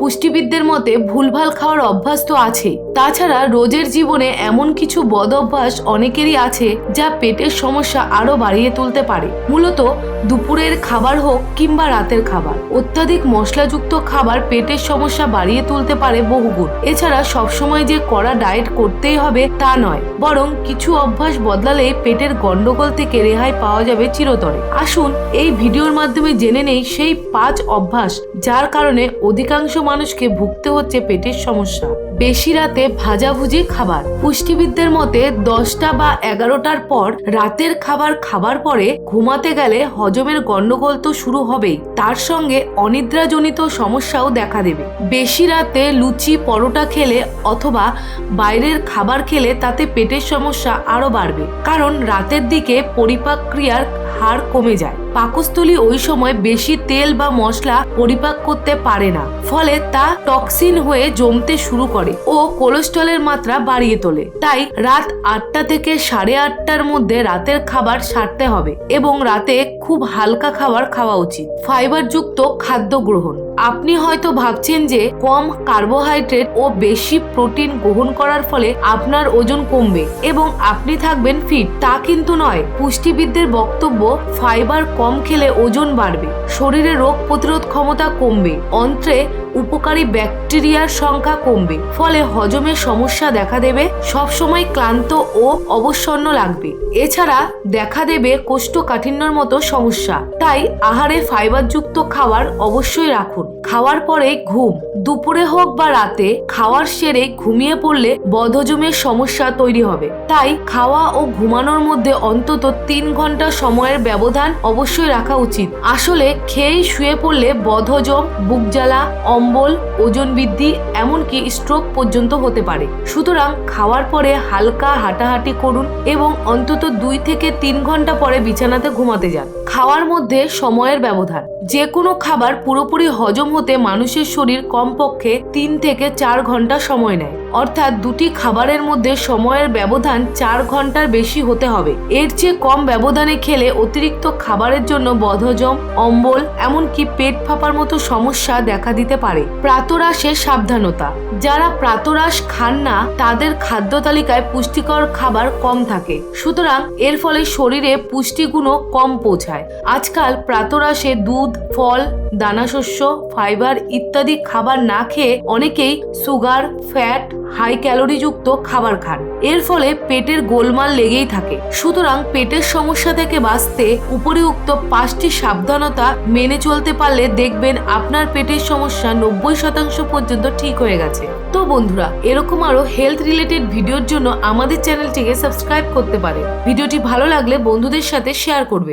পুষ্টিবিদদের মতে ভুলভাল খাওয়ার অভ্যাস তো আছেই তাছাড়া রোজের জীবনে এমন কিছু বদ অভ্যাস অনেকেরই আছে যা পেটের সমস্যা আরও বাড়িয়ে তুলতে পারে। মূলত দুপুরের খাবার হোক কিংবা রাতের খাবার। অত্যাধিক মশলাযুক্ত খাবার পেটের সমস্যা বাড়িয়ে তুলতে পারে বহুগুণ। এছাড়া সবসময় যে কড়া ডায়েট করতেই হবে তা নয়, বরং কিছু অভ্যাস বদলালেই পেটের গন্ডগোল থেকে রেহাই পাওয়া যাবে চিরতরে। আসুন এই ভিডিওর মাধ্যমে জেনে নেই সেই পাঁচ অভ্যাস যার কারণে অধিকাংশ মানুষকে ভুগতে হচ্ছে পেটের সমস্যা। বেশি রাতে ভাজাভুজি খাবার। পুষ্টিবিদদের মতে দশটা বা এগারোটার পর রাতের খাবার খাবার পরে ঘুমাতে গেলে হজমের গন্ডগোল তো শুরু হবেই। তার সঙ্গে অনিদ্রাজনিত সমস্যাও দেখা দেবে। বেশি রাতে লুচি, পরোটা খেলে অথবা বাইরের খাবার খেলে তাতে পেটের সমস্যা আরও বাড়বে। কারণ রাতের দিকে পরিপাক ক্রিয়ার হার কমে যায়। পাকস্থলী ওই সময় বেশি তেল বা মশলা পরিপাক করতে পারে না, ফলে তা টক্সিন হয়ে জমতে শুরু করে ও কোলেস্ট্রলের মাত্রা বাড়িয়ে তোলে। তাই রাত আটটা থেকে সাড়ে আটটার মধ্যে রাতের খাবার সারতে হবে এবং রাতে খুব হালকা খাবার খাওয়া উচিত। ফাইবারযুক্ত খাদ্য গ্রহণ। আপনি হয়তো ভাবছেন যে কম কার্বোহাইড্রেট ও বেশি প্রোটিন গ্রহণ করার ফলে আপনার ওজন কমবে এবং আপনি থাকবেন ফিট। তা কিন্তু নয়। পুষ্টিবিদদের বক্তব্য ফাইবার কম খেলে ওজন বাড়বে। শরীরে রোগ প্রতিরোধ ক্ষমতা কমবে। অন্ত্রে উপকারী ব্যাকটেরিয়ার সংখ্যা কমবে, ফলে হজমের সমস্যা দেখা দেবে, সবসময় ক্লান্ত ও অবসন্ন লাগবে। এছাড়া দেখা দেবে কোষ্ঠকাঠিন্যর মতো সমস্যা। তাই আহারে ফাইবারযুক্ত খাবার অবশ্যই রাখুন। খাওয়ার পরে ঘুম, দুপুরে হোক বা রাতে, খাওয়ার সেরে ঘুমিয়ে পড়লে বদহজমের সমস্যা তৈরি হবে। তাই খাওয়া ও ঘুমানোর মধ্যে অন্তত তিন ঘণ্টা সময়ের ব্যবধান অবশ্যই রাখা উচিত। আসলে খেয়েই শুয়ে পড়লে বদহজম বুক জ্বালা অম্বল ওজন বৃদ্ধি, এমনকি স্ট্রোক পর্যন্ত হতে পারে। সুতরাং খাওয়ার পরে হালকা হাঁটাহাঁটি করুন এবং অন্তত দুই থেকে তিন ঘণ্টা পরে বিছানাতে ঘুমাতে যান। খাওয়ার মধ্যে সময়ের ব্যবধান। যে কোনো খাবার পুরোপুরি হজম হতে মানুষের শরীর কমপক্ষে তিন থেকে চার ঘণ্টা সময় নেয়। অর্থাৎ দুটি খাবারের মধ্যে সময়ের ব্যবধান চার ঘণ্টার বেশি হতে হবে। এর চেয়ে কম ব্যবধানে খেলে অতিরিক্ত খাবারের জন্য বদহজম, অম্বল, এমনকি পেট ফাঁপার মতো সমস্যা দেখা দিতে পারে। প্রাতরাশে সাবধানতা। যারা প্রাতরাশ খান না, তাদের খাদ্য তালিকায় পুষ্টিকর খাবার কম থাকে। সুতরাং এর ফলে শরীরে পুষ্টিগুণও কম পৌঁছায়। আজকাল প্রাতরাশে দুধ, ফল, দানাশস্য, ফাইবার ইত্যাদি খাবার না খেয়ে অনেকেই সুগার, ফ্যাট হাই ক্যালোরিযুক্ত খাবার খান। এর ফলে পেটের গোলমাল লেগেই থাকে। সুতরাং পেটের সমস্যা থেকে বাঁচতে উপরিউক্ত পাঁচটি সাবধানতা মেনে চলতে পারলে দেখবেন আপনার পেটের সমস্যা নব্বই শতাংশ পর্যন্ত ঠিক হয়ে গেছে। তো বন্ধুরা, এরকম আরও হেলথ রিলেটেড ভিডিওর জন্য আমাদের চ্যানেলটিকে সাবস্ক্রাইব করতে পারে। ভিডিওটি ভালো লাগলে বন্ধুদের সাথে শেয়ার করবে।